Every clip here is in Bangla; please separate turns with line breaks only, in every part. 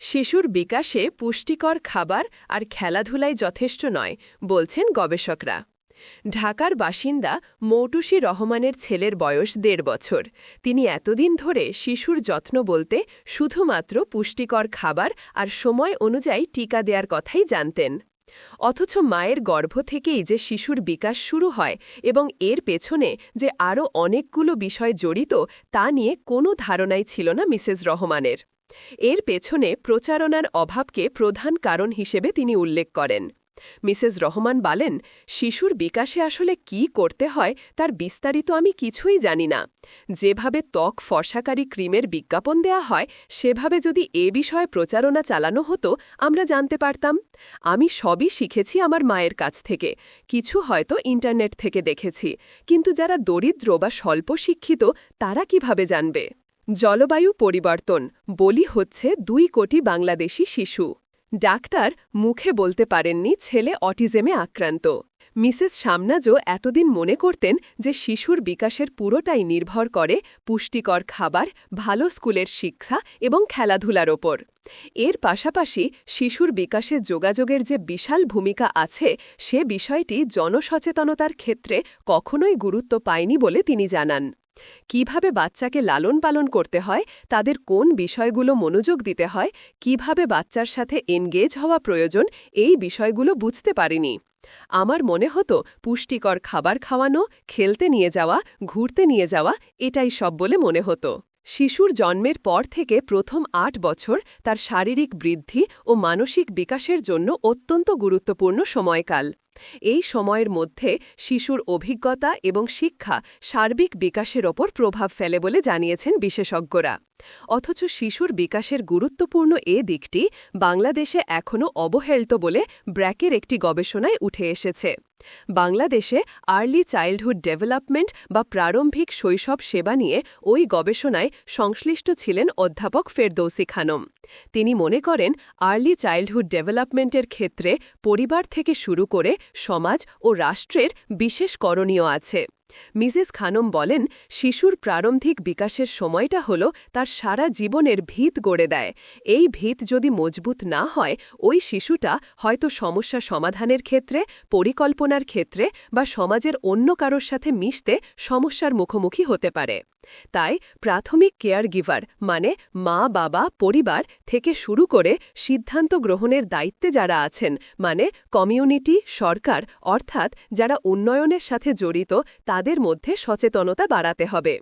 শিশুর বিকাশে পুষ্টিকর খাবার আর খেলাধুলাই যথেষ্ট নয়, বলছেন গবেষকরা। ঢাকার বাসিন্দা মৌটুসি রহমানের ছেলের বয়স দেড় বছর। তিনি এতদিন ধরে শিশুর যত্ন বলতে শুধুমাত্র পুষ্টিকর খাবার আর সময় অনুযায়ী টিকা দেওয়ার কথাই জানতেন। অথচ মায়ের গর্ভ থেকেই যে শিশুর বিকাশ শুরু হয় এবং এর পেছনে যে আরও অনেকগুলো বিষয় জড়িত তা নিয়ে কোনো ধারণাই ছিল না মিসেস রহমানের। এর পেছনে প্রচারণার অভাবকে প্রধান কারণ হিসেবে তিনি উল্লেখ করেন। মিসেস রহমান বলেন, শিশুর বিকাশে আসলে কি করতে হয় তার বিস্তারিত আমি কিছুই জানি না। যেভাবে ত্বক ফর্সাকারী ক্রিমের বিজ্ঞাপন দেয়া হয়, সেভাবে যদি এ বিষয়ে প্রচারণা চালানো হতো, আমরা জানতে পারতাম। আমি সবই শিখেছি আমার মায়ের কাছ থেকে। কিছু হয়তো ইন্টারনেট থেকে দেখেছি। কিন্তু যারা দরিদ্র বা স্বল্প শিক্ষিত, তারা কীভাবে জানবে? জলবায়ু পরিবর্তন, বলি হচ্ছে দুই কোটি বাংলাদেশি শিশু। ডাক্তার মুখে বলতে পারেননি ছেলে অটিজমে আক্রান্ত। মিসেস সামনাজও এতদিন মনে করতেন যে শিশুর বিকাশের পুরোটাই নির্ভর করে পুষ্টিকর খাবার, ভালো স্কুলের শিক্ষা এবং খেলাধুলার ওপর। এর পাশাপাশি শিশুর বিকাশে যোগাযোগের যে বিশাল ভূমিকা আছে, সে বিষয়টি জনসচেতনতার ক্ষেত্রে কখনোই গুরুত্ব পায়নি বলে তিনি জানান। কীভাবে বাচ্চাকে লালন পালন করতে হয়, তাদের কোন বিষয়গুলো মনোযোগ দিতে হয়, কীভাবে বাচ্চার সাথে এনগেজ হওয়া প্রয়োজন, এই বিষয়গুলো বুঝতে পারিনি। আমার মনে হতো পুষ্টিকর খাবার খাওয়ানো, খেলতে নিয়ে যাওয়া, ঘুরতে নিয়ে যাওয়া, এটাই সব বলে মনে হতো। শিশুর জন্মের পর থেকে প্রথম আট বছর তার শারীরিক বৃদ্ধি ও মানসিক বিকাশের জন্য অত্যন্ত গুরুত্বপূর্ণ সময়কাল। এই সময়ের মধ্যে শিশুর অভিজ্ঞতা এবং শিক্ষা সার্বিক বিকাশের ওপর প্রভাব ফেলে বলে জানিয়েছেন বিশেষজ্ঞরা। অথচ শিশুর বিকাশের গুরুত্বপূর্ণ এ দিকটি বাংলাদেশে এখনও অবহেলিত বলে ব্র্যাকের একটি গবেষণায় উঠে এসেছে। বাংলাদেশে আর্লি চাইল্ডহুড ডেভেলপমেন্ট বা প্রারম্ভিক শৈশব সেবা নিয়ে ওই গবেষণায় সংশ্লিষ্ট ছিলেন অধ্যাপক ফেরদৌসি খানম। তিনি মনে করেন, আর্লি চাইল্ডহুড ডেভেলপমেন্টের ক্ষেত্রে পরিবার থেকে শুরু করে সমাজ ও রাষ্ট্রের বিশেষ করণীয় আছে। মিসেস খানম বলেন, শিশুর প্রারম্ভিক বিকাশের সময়টা হল তার সারা জীবনের ভিত গড়ে দেয়। এই ভিত যদি মজবুত না হয়, ওই শিশুটা হয়তো সমস্যা সমাধানের ক্ষেত্রে, পরিকল্পনার ক্ষেত্রে বা সমাজের অন্য কারোর সাথে মিশতে সমস্যার মুখোমুখি হতে পারে। তাই প্রাথমিক কেয়ার গিভার মানে মা, বাবা, পরিবার থেকে শুরু করে সিদ্ধান্ত গ্রহণের দায়িত্বে যারা আছেন মানে কমিউনিটি, সরকার, অর্থাৎ যারা উন্নয়নের সাথে জড়িত, তাদের মধ্যে সচেতনতা বাড়াতে হবে।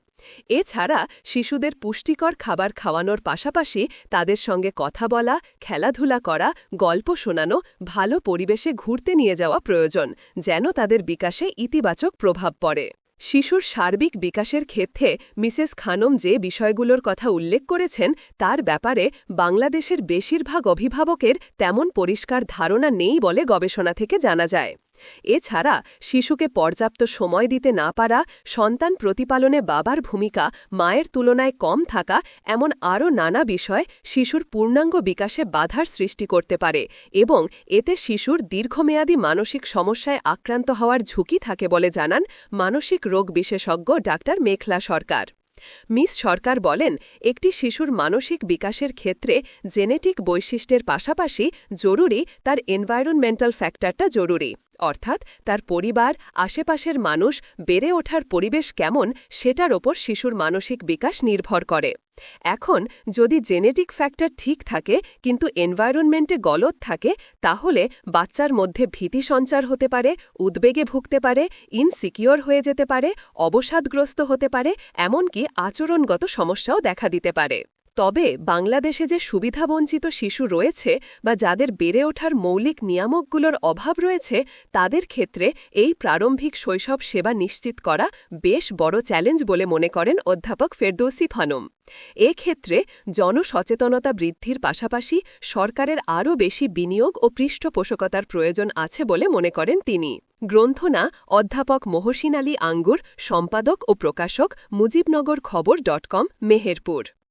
এছাড়া শিশুদের পুষ্টিকর খাবার খাওয়ানোর পাশাপাশি তাদের সঙ্গে কথা বলা, খেলাধুলা করা, গল্প শোনানো, ভালো পরিবেশে ঘুরতে নিয়ে যাওয়া প্রয়োজন, যেন তাদের বিকাশে ইতিবাচক প্রভাব পড়ে। শিশুর সার্বিক বিকাশের ক্ষেত্রে মিসেস খানম যে বিষয়গুলোর কথা উল্লেখ করেছেন, তার ব্যাপারে বাংলাদেশের বেশিরভাগ অভিভাবকের তেমন পরিষ্কার ধারণা নেই বলে গবেষণা থেকে জানা যায়। এছাড়া শিশুকে পর্যাপ্ত সময় দিতে না পারা, সন্তান প্রতিপালনে বাবার ভূমিকা মায়ের তুলনায় কম থাকা এমন আরও নানা বিষয় শিশুর পূর্ণাঙ্গ বিকাশে বাধার সৃষ্টি করতে পারে এবং এতে শিশুর দীর্ঘমেয়াদী মানসিক সমস্যায় আক্রান্ত হওয়ার ঝুঁকি থাকে বলে জানান মানসিক রোগ বিশেষজ্ঞ ডাক্তার মেখলা সরকার। মিস সরকার বলেন, একটি শিশুর মানসিক বিকাশের ক্ষেত্রে জেনেটিক বৈশিষ্ট্যের পাশাপাশি জরুরি তার এনভায়রনমেন্টাল ফ্যাক্টরটা জরুরি। অর্থাৎ তার পরিবার, আশেপাশের মানুষ, বেড়ে ওঠার পরিবেশ কেমন, সেটার ওপর শিশুর মানসিক বিকাশ নির্ভর করে। এখন যদি জেনেটিক ফ্যাক্টর ঠিক থাকে, কিন্তু এনভায়রনমেন্টে গলত থাকে, তাহলে বাচ্চার মধ্যে ভীতি সঞ্চার হতে পারে, উদ্বেগে ভুগতে পারে ইনসিকিওর হয়ে যেতে পারে, অবসাদগ্রস্ত হতে পারে, এমনকি আচরণগত সমস্যাও দেখা দিতে পারে। তবে বাংলাদেশে যে সুবিধাবঞ্চিত শিশু রয়েছে বা যাদের বেড়ে ওঠার মৌলিক নিয়ামকগুলোর অভাব রয়েছে, তাদের ক্ষেত্রে এই প্রারম্ভিক শৈশব সেবা নিশ্চিত করা বেশ বড় চ্যালেঞ্জ বলে মনে করেন অধ্যাপক ফেরদৌসি ফানম। এক্ষেত্রে জনসচেতনতা বৃদ্ধির পাশাপাশি সরকারের আরও বেশি বিনিয়োগ ও পৃষ্ঠপোষকতার প্রয়োজন আছে বলে মনে করেন তিনি। গ্রন্থনা অধ্যাপক মহসিন আলী আঙ্গুর, সম্পাদক ও প্রকাশক মুজিবনগর খবর ডট কম, মেহেরপুর।